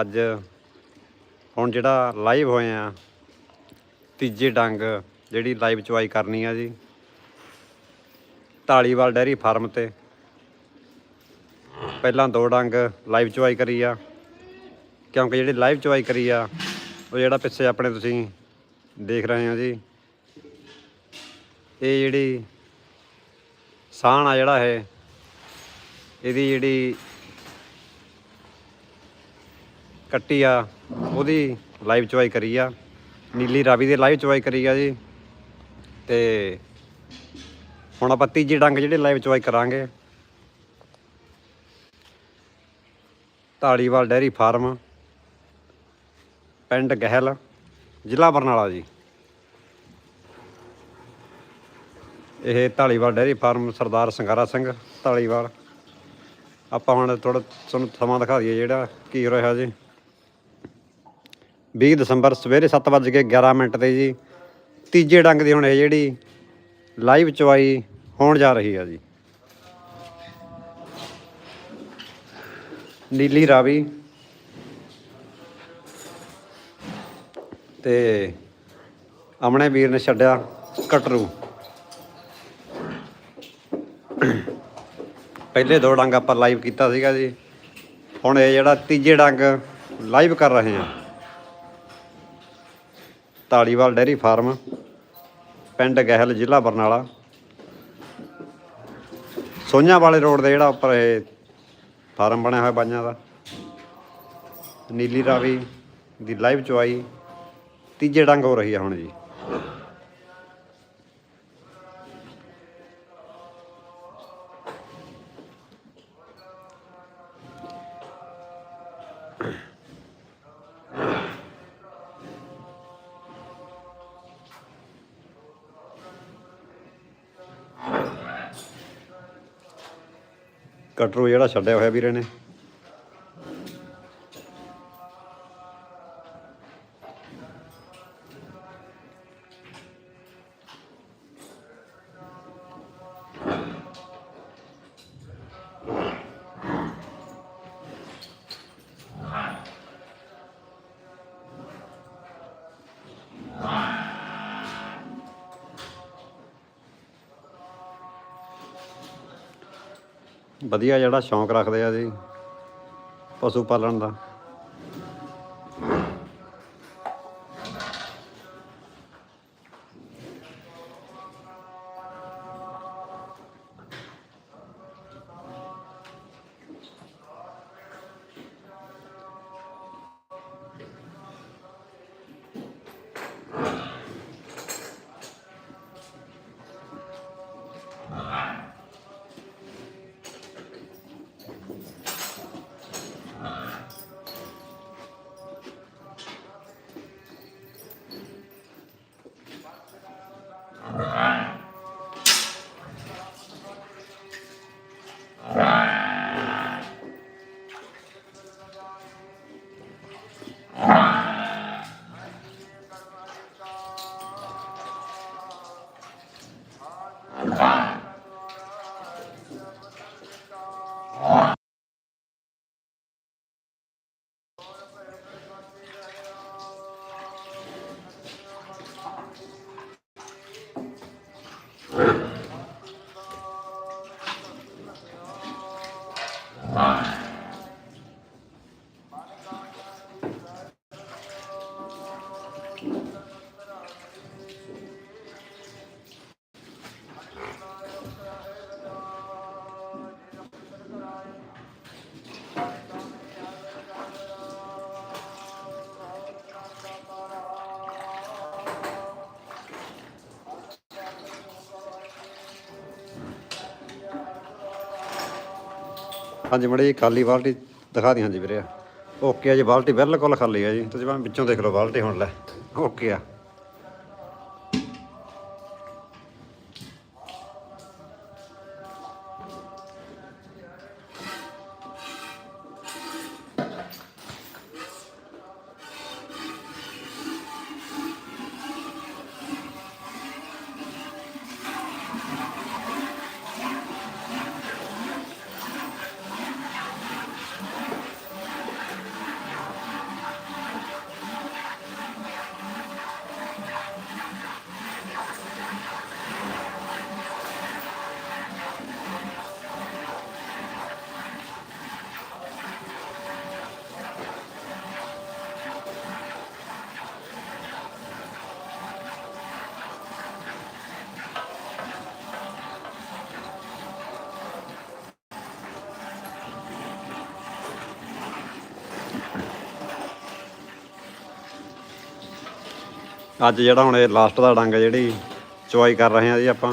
ਅੱਜ ਹੁਣ ਜਿਹੜਾ ਲਾਈਵ ਹੋਏ ਆ, ਤੀਜੇ ਡੰਗ ਜਿਹੜੀ ਲਾਈਵ ਚੁਆਈ ਕਰਨੀ ਆ ਜੀ ਢਾਲੀਵਾਲ ਡੈਰੀ ਫਾਰਮ ਤੇ। ਪਹਿਲਾਂ ਦੋ ਡੰਗ ਲਾਈਵ ਚੁਆਈ ਕਰੀ ਆ, ਕਿਉਂਕਿ ਜਿਹੜੀ ਲਾਈਵ ਚੁਆਈ ਕਰੀ ਆ, ਉਹ ਜਿਹੜਾ ਪਿੱਛੇ ਆਪਣੇ ਤੁਸੀਂ ਦੇਖ ਰਹੇ ਹੋ ਜੀ, ਇਹ ਜਿਹੜੀ ਸਾਣ ਆ ਜਿਹੜਾ ਹੈ ਇਹਦੀ ਜਿਹੜੀ ਕੱਟੀ ਆ, ਉਹਦੀ ਲਾਈਵ ਚਵਾਈ ਕਰੀ ਆ। ਨੀਲੀ ਰਾਵੀ ਦੀ ਲਾਈਵ ਚਵਾਈ ਕਰੀ ਆ ਜੀ। ਤੇ ਹੁਣ ਆਪਾਂ ਤੀਜੀ ਡੰਗ ਜਿਹੜੇ ਲਾਈਵ ਚਵਾਈ ਕਰਾਂਗੇ। ਢਾਲੀਵਾਲ ਡੈਰੀ ਫਾਰਮ, ਪਿੰਡ ਗਹਿਲ, ਜ਼ਿਲ੍ਹਾ ਬਰਨਾਲਾ ਜੀ। ਇਹ ਢਾਲੀਵਾਲ ਡੈਰੀ ਫਾਰਮ ਸਰਦਾਰ ਸੰਗਾਰਾ ਸਿੰਘ ਢਾਲੀਵਾਲ ਆਪਾਂ ਹੁਣ ਥੋੜਾ ਤੁਹਾਨੂੰ ਸਮਾਂ ਦਿਖਾ ਦਈਏ ਜਿਹੜਾ, ਕੀ ਹੋ ਰਿਹਾ ਜੀ। 20 ਦਸੰਬਰ ਸਵੇਰੇ 7:11 ਮਿੰਟ ਤੇ ਜੀ, ਤੀਜੇ ਡੰਗ ਦੀ ਹੁਣ ਇਹ ਜਿਹੜੀ ਲਾਈਵ ਚਵਾਈ ਹੋਣ ਜਾ ਰਹੀ ਆ ਜੀ। ਨੀਲੀ ਰਾਵੀ। ਤੇ ਅਮਨੇ ਵੀਰ ਨੇ ਛੱਡਿਆ ਕਟਰੂ। ਪਹਿਲੇ ਦੋ ਡੰਗ ਆਪਾਂ ਲਾਈਵ ਕੀਤਾ ਸੀਗਾ ਜੀ। ਹੁਣ ਇਹ ਜਿਹੜਾ ਤੀਜੇ ਡੰਗ ਲਾਈਵ ਕਰ ਰਹੇ ਹਾਂ ਧਾਲੀਵਾਲ ਡੈਰੀ ਫਾਰਮ, ਪਿੰਡ ਗਹਿਲ ਜ਼ਿਲ੍ਹਾ ਬਰਨਾਲਾ। ਸੋਝਾਂ ਵਾਲੇ ਰੋਡ ਦੇ ਜਿਹੜਾ ਉੱਪਰ ਇਹ ਫਾਰਮ ਬਣਿਆ ਹੋਇਆ ਬਾਈਆਂ ਦਾ। ਨੀਲੀ ਰਾਵੀ ਦੀ ਲਾਈਵ ਚੁਆਈ ਤੀਜੇ ਡੰਗ ਹੋ ਰਹੀ ਆ ਹੁਣ ਜੀ। ਕਟਰੂ ਜਿਹੜਾ ਛੱਡਿਆ ਹੋਇਆ ਵੀਰੇ ਨੇ। ਵਧੀਆ ਜਿਹੜਾ ਸ਼ੌਂਕ ਰੱਖਦੇ ਆ ਜੀ ਪਸ਼ੂ ਪਾਲਣ ਦਾ। 啊。ਹਾਂਜੀ ਮੜੀ ਖਾਲੀ ਬਾਲਟੀ ਦਿਖਾ ਦੀ ਹਾਂਜੀ ਵੀਰੇ। ਓਕੇ ਆ ਜੀ, ਬਾਲਟੀ ਬਿਲਕੁਲ ਖਾਲੀ ਆ ਜੀ। ਤੁਸੀਂ ਭਾਵੇਂ ਵਿੱਚੋਂ ਦੇਖ ਲਓ ਬਾਲਟੀ ਹੁਣ ਲੈ। ਓਕੇ ਆ। ਅੱਜ ਜਿਹੜਾ ਹੁਣ ਇਹ ਲਾਸਟ ਦਾ ਡੰਗ ਜਿਹੜੀ ਚੁਆਈ ਕਰ ਰਹੇ ਆ ਜੀ ਆਪਾਂ।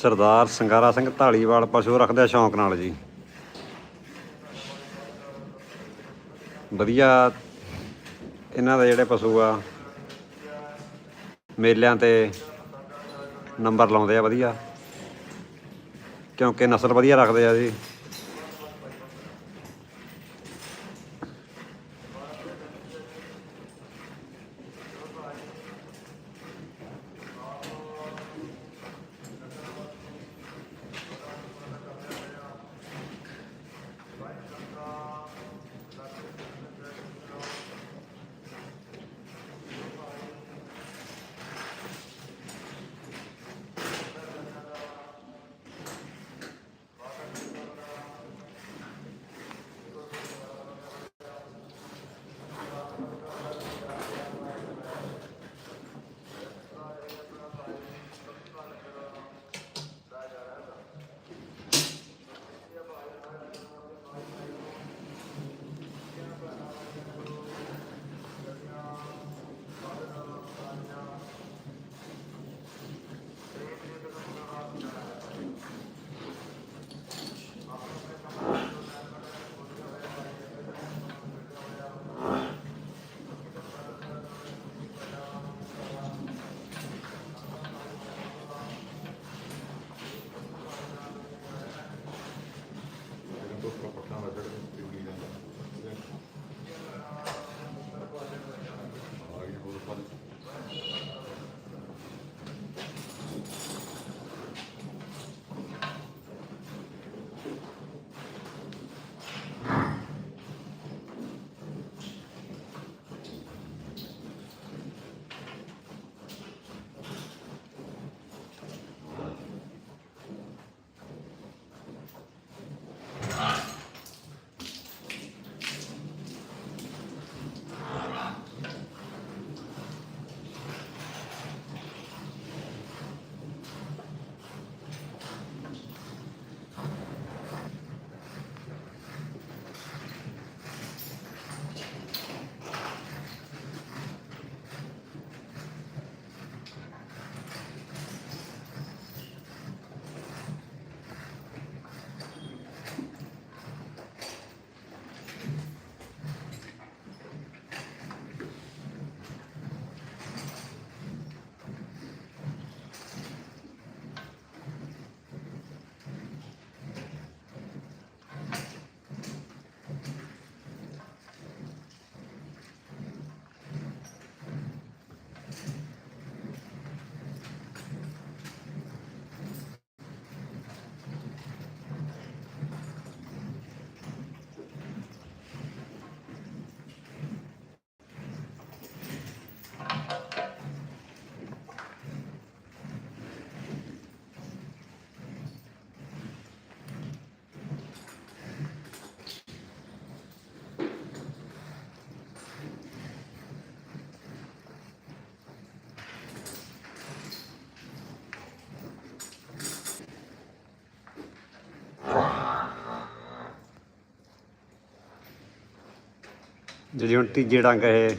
ਸਰਦਾਰ ਸੰਗਾਰਾ ਸਿੰਘ ਢਾਲੀਵਾਲ ਪਸ਼ੂ ਰੱਖਦੇ ਆ ਸ਼ੌਂਕ ਨਾਲ ਜੀ। ਵਧੀਆ ਇਹਨਾਂ ਦੇ ਜਿਹੜੇ ਪਸ਼ੂ ਆ, ਮੇਲਿਆਂ ਤੇ ਨੰਬਰ ਲਾਉਂਦੇ ਆ ਵਧੀਆ। ਕਿਉਂਕਿ ਨਸਲ ਵਧੀਆ ਰੱਖਦੇ ਆ ਜੀ। ਜਿਹੜੀ ਹੁਣ ਤੀਜੇ ਡੰਗ ਇਹ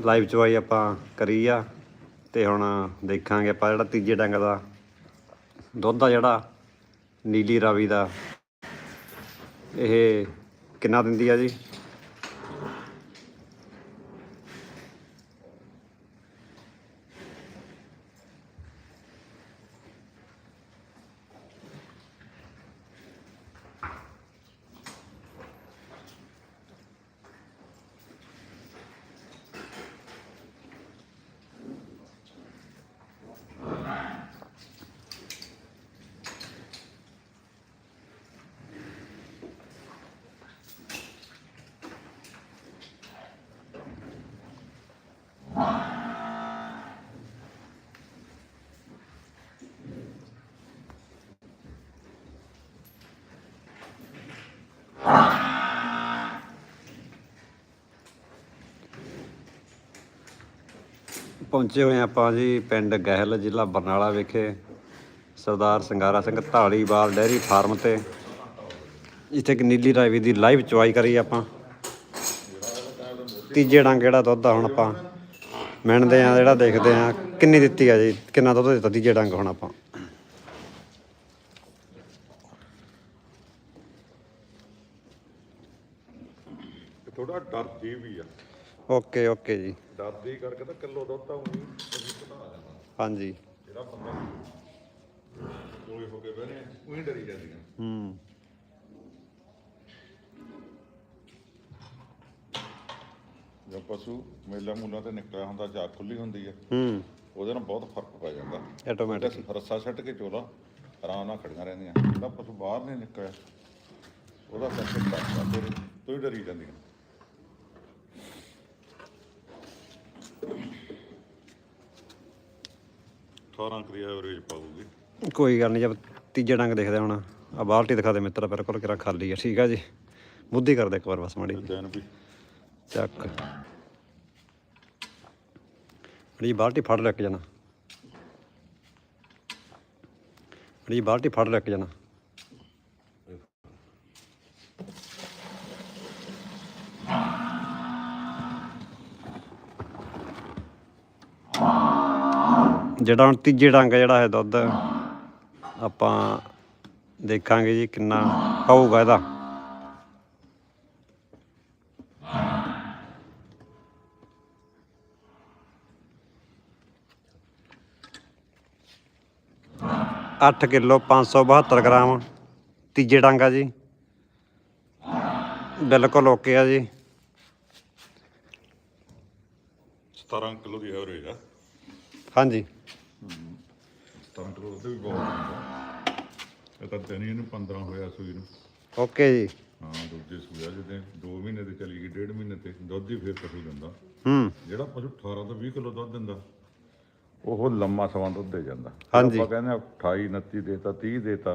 ਲਾਈਵ ਚਵਾਈ ਆਪਾਂ ਕਰੀ ਆ, ਤੇ ਹੁਣ ਦੇਖਾਂਗੇ ਆਪਾਂ ਜਿਹੜਾ ਤੀਜੇ ਡੰਗ ਦਾ ਦੁੱਧ ਆ ਜਿਹੜਾ, ਨੀਲੀ ਰਾਵੀ ਦਾ, ਇਹ ਕਿੰਨਾ ਦਿੰਦੀ ਆ ਜੀ? ਪਹੁੰਚੇ ਹੋਏ ਹਾਂ ਆਪਾਂ ਜੀ ਪਿੰਡ ਗਹਿਲ ਜ਼ਿਲ੍ਹਾ ਬਰਨਾਲਾ ਵਿਖੇ, ਸਰਦਾਰ ਸੰਗਾਰਾ ਸਿੰਘ ਢਾਲੀਵਾਲ ਡੈਰੀ ਫਾਰਮ ਤੇ। ਇੱਥੇ ਇੱਕ ਨੀਲੀ ਰਾਵੀ ਦੀ ਲਾਈਵ ਚੁਆਈ ਕਰੀ ਆਪਾਂ। ਤੀਜੇ ਡੰਗ ਜਿਹੜਾ ਦੁੱਧ ਆ ਹੁਣ ਆਪਾਂ। ਮਿਣਦੇ ਆ ਜਿਹੜਾ ਦੇਖਦੇ ਆ ਕਿੰਨੀ ਦਿੱਤੀ ਆ ਜੀ, ਕਿੰਨਾ ਦੁੱਧ ਦਿੱਤਾ ਤੀਜੇ ਡੰਗ ਹੁਣ ਆਪਾਂ। ਥੋੜਾ ਡਰਦੀ ਵੀ ਆ। ਓਕੇ ਓਕੇ ਜੀ। ਡਰਦੀ ਕਰਕੇ ਤਾਂ ਕਿਲੋ ਦੁੱਧ ਤਾਂ ਉਹੀ ਘਟਾ ਹਾਂਜੀ। ਜਿਹੜਾ ਬੰਦਾ ਕੋਲੇ ਹੋ ਕੇ ਬਹਿਨੇ ਉਹੀ ਡਰੀ ਜਾਂਦੀਆਂ। ਹੂੰ। ਜਦ ਪਸ਼ੂ ਮੇਲਾ ਮੂਲਾ ਤੇ ਨਿਕਲਿਆ ਹੁੰਦਾ ਜਾਂ ਖੁੱਲੀ ਹੁੰਦੀ ਆ ਹੂੰ। ਉਹਦੇ ਨਾਲ ਬਹੁਤ ਫ਼ਰਕ ਪੈ ਜਾਂਦਾ। ਆਟੋਮੈਟਿਕ ਰੱਸਾ ਛੱਡ ਕੇ ਚੋਲਾ ਆਰਾਮ ਨਾਲ ਖੜੀਆਂ ਰਹਿੰਦੀਆਂ। ਜਿਹੜਾ ਪਸ਼ੂ ਬਾਹਰ ਨਹੀਂ ਨਿਕਲਿਆ ਉਹਦਾ ਕਰਕੇ ਡਰਦਾ ਫਿਰ ਤੂੰ ਹੀ ਡਰੀ ਜਾਂਦੀਆਂ। ਐਵਰੇਜ ਪਾਉਗੀ ਕੋਈ ਗੱਲ ਨਹੀਂ ਜਦ ਤੀਜੇ ਡੰਗ ਦੇਖਦੇ ਹੁਣ ਆ ਬਾਲਟੀ ਦਿਖਾ ਦੇ ਮਿੱਤਰ ਬਿਲਕੁਲ ਕਿਰਾ ਖਾਲੀ ਆ ਠੀਕ ਆ ਜੀ। ਬੁੱਧੀ ਕਰਦੇ ਇੱਕ ਵਾਰ ਬਸ ਮਾੜੀ ਵੀ। ਚੱਕ। ਬੜੀ ਬਾਲਟੀ ਫੜ ਲੈ ਕੇ ਜਾਣਾ। ਬੜੀ ਬਾਲਟੀ ਫੜ ਲੈ ਕੇ ਜਾਣਾ। ਜਿਹੜਾ ਹੁਣ ਤੀਜੇ ਡੰਗ ਜਿਹੜਾ ਹੈ ਦੁੱਧ, ਆਪਾਂ ਦੇਖਾਂਗੇ ਜੀ ਕਿੰਨਾ ਪਾਊਗਾ ਇਹਦਾ। ਅੱਠ ਕਿਲੋ 572 ਗ੍ਰਾਮ ਤੀਜੇ ਡਾਂਗਾ ਜੀ। ਬਿਲਕੁਲ ਓਕੇ ਆ ਜੀ। 17 ਕਿਲੋ ਦੀ ਐਵਰੇਜ ਆ। ਹਾਂਜੀ। 17 ਕਿਲੋ ਤੇ ਵੀ ਬਹੁਤ ਹੁੰਦਾ। ਇਹ ਤਾਂ ਦਿਨ ਹੀ ਇਹਨੂੰ 15 ਹੋਇਆ ਸੂਈ ਨੂੰ। ਓਕੇ ਜੀ। ਹਾਂ ਦੂਜੇ ਸੂਆ ਜਿਹਦੇ 2 ਮਹੀਨੇ ਤੇ ਚਲੀ ਗਈ ਡੇਢ ਮਹੀਨੇ ਤੇ ਦੁੱਧ ਹੀ ਫੇਰ ਪਸ਼ੂ ਦਿੰਦਾ। ਹੂੰ। ਜਿਹੜਾ ਪਸ਼ੂ 18 ਤੋਂ 20 ਕਿਲੋ ਦੁੱਧ ਦਿੰਦਾ ਉਹ ਲੰਮਾ ਸਮਾਂ ਦੁੱਧ ਦੇ ਜਾਂਦਾ। ਹਾਂਜੀ। ਆਪਾਂ ਕਹਿੰਦੇ ਆ 28 29 ਦੇਤਾ 30 ਦੇਤਾ।